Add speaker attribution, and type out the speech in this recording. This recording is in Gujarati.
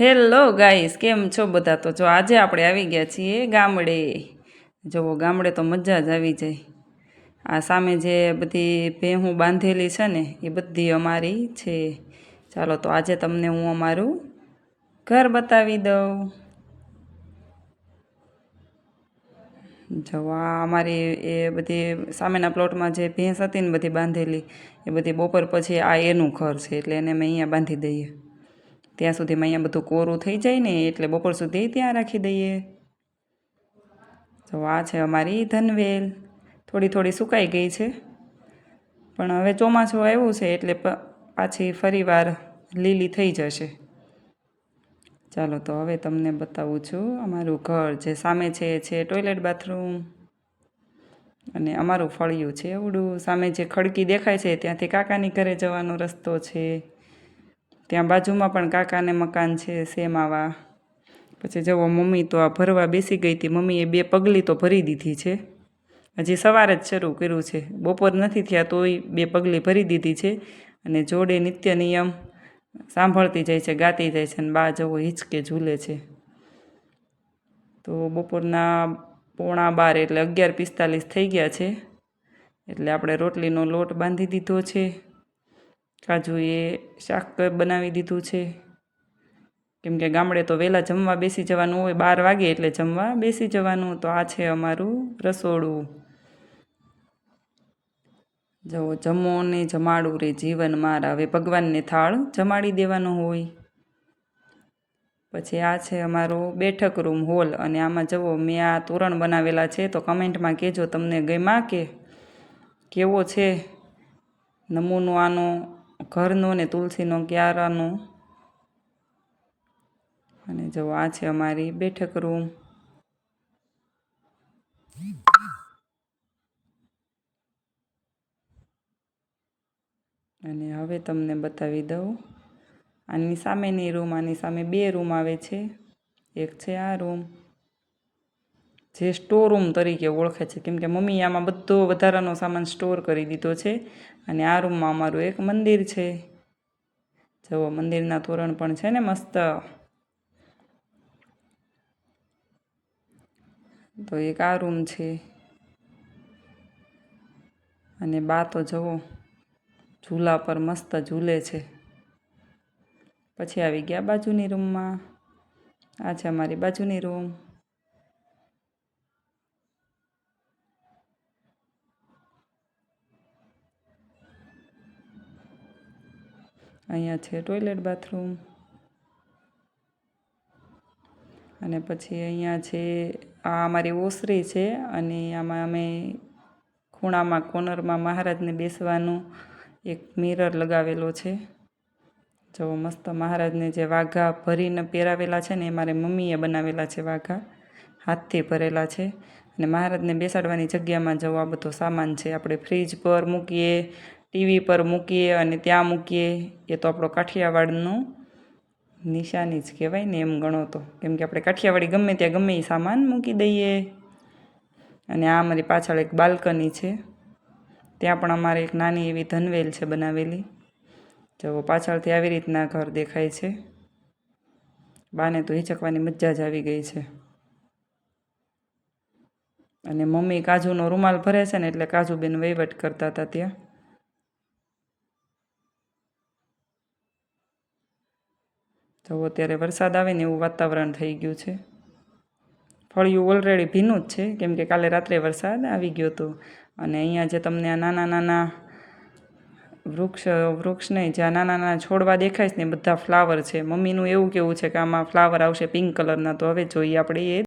Speaker 1: હેલો ગાઈસ, કેમ છો બધા? તો જો આજે આપણે આવી ગયા છીએ ગામડે. જુઓ ગામડે તો મજા જ આવી જાય. આ સામે જે બધી ભેહું બાંધેલી છે ને, એ બધી અમારી છે. ચાલો, તો આજે તમને હું અમારું ઘર બતાવી દઉં. જો અમારી એ બધી સામેના પ્લોટમાં જે ભેંસ હતી ને બધી બાંધેલી, એ બધી બપોર પછી આ એનું ઘર છે, એટલે એને અમે અહીંયા બાંધી દઈએ. ત્યાં સુધીમાં અહીંયા બધું કોરું થઈ જાય ને એટલે બપોર સુધી ત્યાં રાખી દઈએ. તો આ છે અમારી ધનવેલ. થોડી થોડી સુકાઈ ગઈ છે. પણ હવે ચોમાસું આવ્યું છે એટલે પાછી ફરીવાર લીલી થઈ જશે. ચાલો તો હવે તમને બતાવું છું અમારું ઘર જે સામે છે છે ટોયલેટ બાથરૂમ. અને અમારું ફળિયું છે એવડું. સામે જે ખડકી દેખાય છે ત્યાંથી કાકાની ઘરે જવાનો રસ્તો છે. ત્યાં બાજુમાં પણ કાકાને મકાન છે સેમ આવા. પછી જવો મમ્મી તો આ ભરવા બેસી ગઈ હતી. મમ્મીએ બે પગલી તો ભરી દીધી છે. હજી સવારે જ શરૂ કર્યું છે. બપોર નથી થયા તોય બે પગલી ભરી દીધી છે અને જોડે નિત્ય નિયમ સાંભળતી જાય છે, ગાતી જાય છે અને બા જવો હિંચકે ઝૂલે છે. તો બપોરના પોણા બાર એટલે અગિયાર પિસ્તાલીસ થઈ ગયા છે. એટલે આપણે રોટલીનો લોટ બાંધી દીધો છે. કાજુ એ શાક બનાવી દીધું છે. કેમ કે ગામડે તો વહેલા જમવા બેસી જવાનું હોય, બાર વાગે એટલે જમવા બેસી જવાનું. તો આ છે અમારું રસોડું. જવો જમો ને જમાડું રે જીવન મારા. હવે ભગવાનને થાળ જમાડી દેવાનો હોય. પછી આ છે અમારો બેઠક રૂમ હોલ. અને આમાં જવો મેં આ તોરણ બનાવેલા છે. તો કમેન્ટમાં કહેજો તમને ગમ્યા કે કેવો છે? નમૂનો આનો ઘરનો ને તુલસીનો ક્યારાનો. અને જો આ છે અમારી બેઠક રૂમ. અને હવે તમને બતાવી દઉં. આની સામેની રૂમ, આની સામે બે રૂમ આવે છે. એક છે આ રૂમ. જે સ્ટોર રૂમ તરીકે ઓળખે છે. કેમ કે મમ્મીએ આમાં બધો વધારાનો સામાન સ્ટોર કરી દીધો છે અને આ રૂમમાં અમારું એક મંદિર છે. જુઓ, મંદિરના તોરણ પણ છે ને મસ્ત. તો એક આ રૂમ છે. અને બા તો જવો ઝૂલા પર મસ્ત ઝૂલે છે. પછી આવી ગયા બાજુની રૂમમાં આ છે અમારી બાજુની રૂમ અહીંયા છે ટોયલેટ બાથરૂમ અને પછી અહીંયા છે, આ અમારી ઓસરી છે અને આમાં અમે ખૂણામાં કોર્નરમાં મહારાજને બેસવાનું એક મિરર લગાવેલો છે. જો મસ્ત મહારાજને જે વાઘા ભરીને પહેરાવેલા છે ને, એ મારી મમ્મીએ બનાવેલા છે વાઘા. હાથથી ભરેલા છે. અને મહારાજને બેસાડવાની જગ્યામાં જવો આ બધો સામાન છે, આપણે ફ્રીજ પર મૂકીએ ટીવી પર મૂકીએ અને ત્યાં મૂકીએ, એ તો આપણો કાઠિયાવાડનું નિશાની જ કહેવાય ને એમ ગણો તો. કેમ કે આપણે કાઠિયાવાડી ગમે ત્યાં ગમે એ સામાન મૂકી દઈએ. અને આ અમારી પાછળ એક બાલ્કની છે. ત્યાં પણ અમારે એક નાની એવી ધનવેલ છે બનાવેલી. જો પાછળથી આવી રીતના ઘર દેખાય છે. બાને તો હિચકવાની મજા જ આવી ગઈ છે. અને મમ્મી કાજુનો રૂમાલ ભરે છે ને એટલે કાજુબેન વહીવટ કરતા હતા ત્યાં. તો અત્યારે વરસાદ આવે ને એવું વાતાવરણ થઈ ગયું છે. ફળિયું ઓલરેડી ભીનું જ છે, કેમ કે કાલે રાત્રે વરસાદ આવી ગયો હતો. અને અહીંયા જે તમને આ નાના નાના વૃક્ષ વૃક્ષ નહીં જ્યાં નાના નાના છોડવા દેખાય છે ને બધા ફ્લાવર છે. મમ્મીનું એવું કેવું છે કે આમાં ફ્લાવર આવશે પિંક કલરના તો હવે જોઈએ આપણે એ